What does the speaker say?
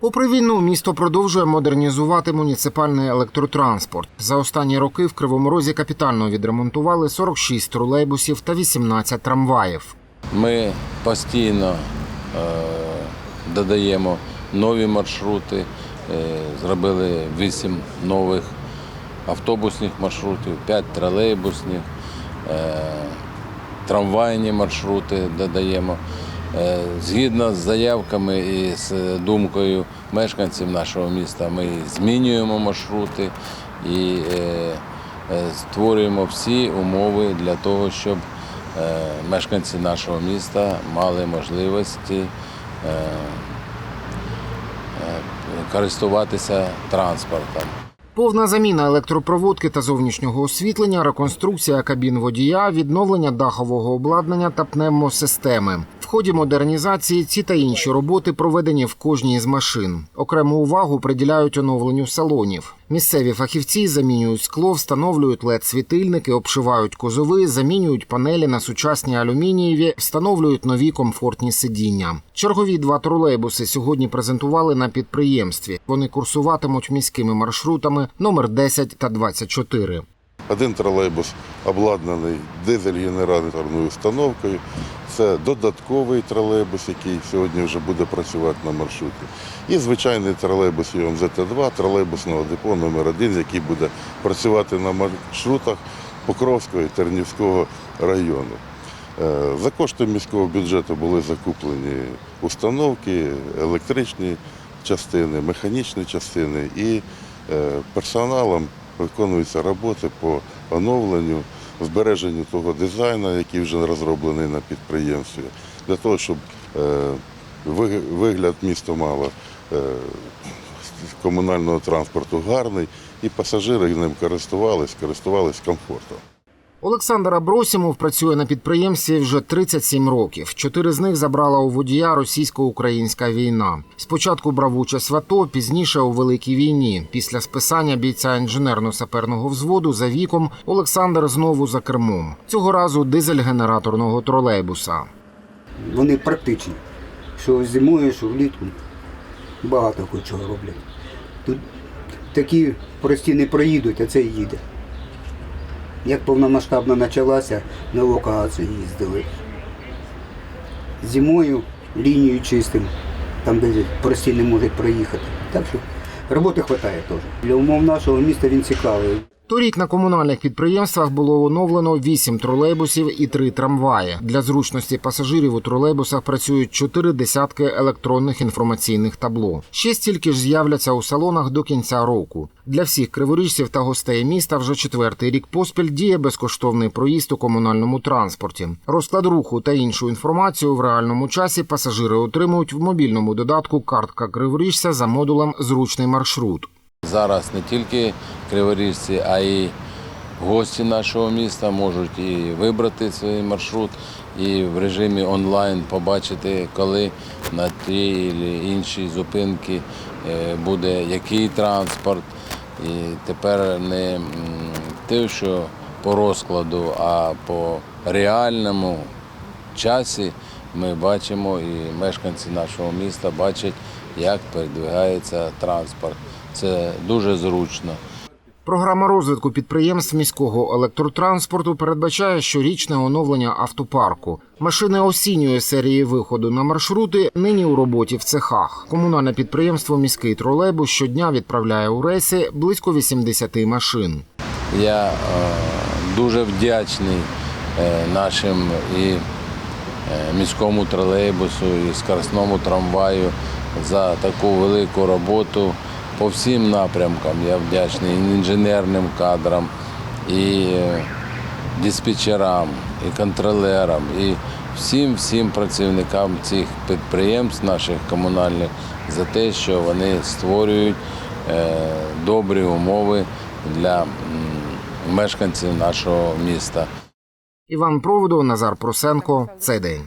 Попри війну, місто продовжує модернізувати муніципальний електротранспорт. За останні роки в Кривому Розі капітально відремонтували 46 тролейбусів та 18 трамваїв. Ми постійно е, додаємо нові маршрути, е, зробили 8 нових автобусних маршрутів, 5 тролейбусних, е, трамвайні маршрути додаємо. Е, Згідно з заявками і з думкою мешканців нашого міста, ми змінюємо маршрути і е, е, створюємо всі умови для того, щоб е, мешканці нашого міста мали можливості е, е, користуватися транспортом. Повна заміна електропроводки та зовнішнього освітлення, реконструкція кабін водія, відновлення дахового обладнання та пневмосистеми. Ході модернізації ці та інші роботи проведені в кожній з машин. Окрему увагу приділяють оновленню салонів. Місцеві фахівці замінюють скло, встановлюють led світильники, обшивають кузови, замінюють панелі на сучасні алюмінієві, встановлюють нові комфортні сидіння. Чергові два тролейбуси сьогодні презентували на підприємстві. Вони курсуватимуть міськими маршрутами номер 10 та 24. Один тролейбус обладнаний дизель-генераторною установкою. Це додатковий тролейбус, який сьогодні вже буде працювати на маршруті. І звичайний тролейбус ЮМЗТ-2, тролейбусного депо номер 1 який буде працювати на маршрутах Покровського і Тернівського району. Е, За кошти міського бюджету були закуплені установки, електричні частини, механічні частини і е, персоналом виконуються роботи по оновленню, збереженню того дизайну, який вже розроблений на підприємстві, для того, щоб е, вигляд міста мало е, комунального транспорту гарний, і пасажири ним користувались, користувались комфортом. Олександр Абросімов працює на підприємстві вже 37 років. Чотири з них забрала у водія російсько-українська війна. Спочатку брав участь в АТО, пізніше у великій війні. Після списання бійця інженерно-саперного взводу за віком Олександр знову за кермом. Цього разу дизель-генераторного тролейбуса. Вони практичні. Що зимою, що влітку. Багато чого роблять. Тут такі прості не проїдуть, а це їде. Як повномасштабно почалася, на локацію їздили. Зимою лінію чистим, там де прості не можуть проїхати. Так що роботи вистачає теж. Для умов нашого міста він цікавий. Торік на комунальних підприємствах було оновлено 8 тролейбусів і 3 трамваї. Для зручності пасажирів у тролейбусах працюють 4 десятки електронних інформаційних табло. Ще стільки ж з'являться у салонах до кінця року. Для всіх криворіжців та гостей міста вже четвертий рік поспіль діє безкоштовний проїзд у комунальному транспорті. Розклад руху та іншу інформацію в реальному часі пасажири отримують в мобільному додатку картка криворіжця за модулем Зручний маршрут. Зараз не тільки криворіжці, а й гості нашого міста можуть і вибрати свій маршрут, і в режимі онлайн побачити, коли на тій чи іншій зупинці е, буде який транспорт. І тепер не те, що по розкладу, а по реальному часі ми бачимо і мешканці нашого міста бачать, як передвигається транспорт. Це дуже зручно. Програма розвитку підприємств міського електротранспорту передбачає щорічне оновлення автопарку. Машини осінньої серії виходу на маршрути нині у роботі в цехах. Комунальне підприємство міський тролейбус щодня відправляє у рейси близько 80 машин. Я е, дуже вдячний е, нашим і е, міському тролейбусу, і скоростному трамваю за таку велику роботу по всім напрямкам. Я вдячний і інженерним кадрам, і е, диспетчерам, і контролерам, і всім всім працівникам цих підприємств наших комунальних за те, що вони створюють е, добрі умови для мешканців нашого міста. Іван Проводов, Назар Просенко. Цей день.